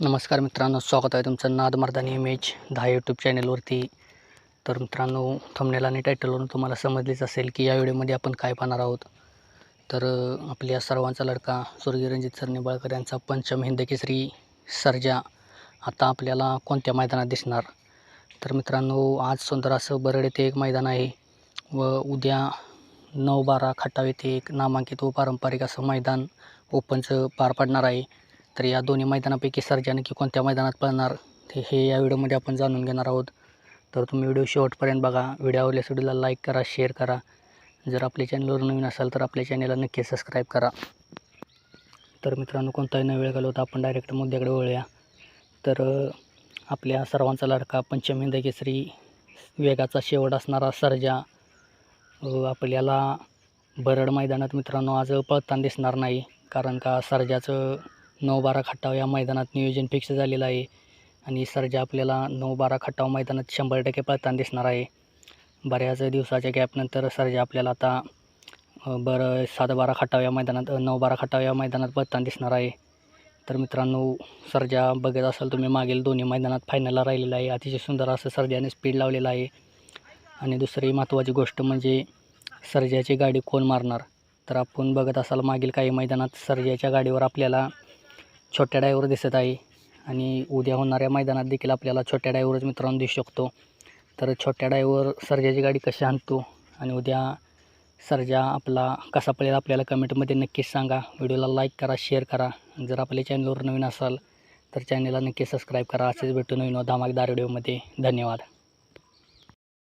नमस्कार मित्रांनो स्वागत आहे तुमचं नाद मर्दानी इमेज दहा यूट्यूब चॅनलवरती तर मित्रांनो थंबनेल आणि टायटलवरून तुम्हाला समजलीच असेल की या व्हिडिओमध्ये आपण काय पाहणार आहोत. तर आपल्या सर्वांचा लडका स्वर्गीय रणजित सर निंबाळकर यांचा पंचम हिंदकेसरी सर्जा आता आपल्याला कोणत्या मैदानात दिसणार? तर मित्रांनो आज सुंदर असं बरड येथे एक मैदान आहे व उद्या नऊ बारा खटाव येथे एक नामांकित व पारंपरिक असं मैदान ओपनचं पार पाडणार आहे. तर या दोन्ही मैदानापैकी सर्जा नक्की कोणत्या मैदानात पळणार ते हे या व्हिडिओमध्ये आपण जाणून घेणार आहोत. तर तुम्ही व्हिडिओ शेवटपर्यंत बघा. व्हिडिओ आवडल्यास व्हिडिओला लाईक करा शेअर करा. जर आपल्या चॅनलवर नवीन असाल तर आपल्या चॅनलला नक्की सबस्क्राईब करा. तर मित्रांनो कोणताही न वेळ घालवता आपण डायरेक्ट मुद्द्याकडे वळूया. तर आपल्या सर्वांचा लाडका पंचमिंद केसरी वेगाचा शेवट असणारा सर्जा आपल्याला बरड मैदानात मित्रांनो आज पळताना दिसणार नाही. कारण का सर्जाचं नऊ बारा खटाव या मैदानात नियोजन फिक्स झालेलं आहे. आणि सर्जा आपल्याला नऊ बारा खटाव मैदानात शंभर टक्के पळताना दिसणार आहे. बऱ्याच दिवसाच्या गॅपनंतर सर्जा आपल्याला आता बरं सात बारा खटाव या मैदानात नऊ बारा खटाव या मैदानात पळताना दिसणार आहे. तर मित्रांनो सर्जा बघत असाल तुम्ही मागील दोन्ही मैदानात फायनलला राहिलेला आहे. अतिशय सुंदर असं सर्जाने स्पीड लावलेलं आहे. आणि दुसरी महत्त्वाची गोष्ट म्हणजे सर्जाची गाडी कोण मारणार? तर आपण बघत असाल मागील काही मैदानात सर्जाच्या गाडीवर आपल्याला छोट्या डायवर दिसत आहे आणि उद्या होणाऱ्या मैदानात देखील आपल्याला छोट्या डायवरच मित्रांनो दिसू शकतो. तर छोट्या डायवर सर्जाची गाडी कशी आणतो आणि उद्या सर्जा आपला कसा पडेल आपल्याला कमेंटमध्ये नक्कीच सांगा. व्हिडिओला लाईक करा शेअर करा. जर आपल्या चॅनलवर नवीन असाल तर चॅनलला नक्की सबस्क्राईब करा. असेच भेटू नवीन व व्हिडिओमध्ये. धन्यवाद.